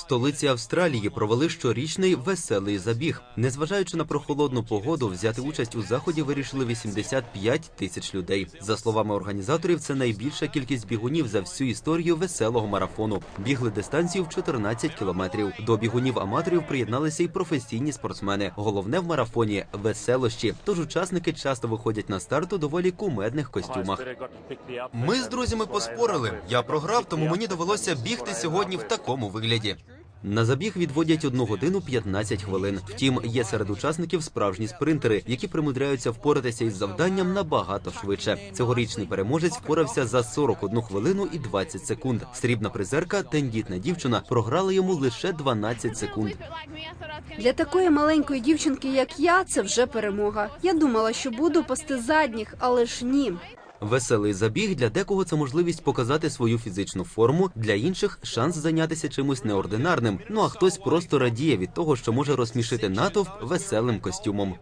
столиці Австралії провели щорічний веселий забіг. Незважаючи на прохолодну погоду, взяти участь у заході вирішили 85 тисяч людей. За словами організаторів, це найбільша кількість бігунів за всю історію веселого марафону. Бігли дистанцію в 14 кілометрів. До бігунів аматорів приєдналися й професійні спортсмени. Головне в марафоні веселощі. Тож учасники часто виходять на старт у доволі кумедних костюмах. Ми з друзями поспорили. Я програв, тому мені довелося бігти сьогодні в такому вигляді. На забіг відводять 1 годину 15 хвилин. Втім, є серед учасників справжні спринтери, які примудряються впоратися із завданням набагато швидше. Цьогорічний переможець впорався за 41 хвилину і 20 секунд. Срібна призерка, тендітна дівчина, програла йому лише 12 секунд. Для такої маленької дівчинки, як я, це вже перемога. Я думала, що буду пасти задніх, але ж ні. Веселий забіг для декого це можливість показати свою фізичну форму, для інших шанс зайнятися чимось неординарним. Ну а хтось просто радіє від того, що може розсмішити натовп веселим костюмом.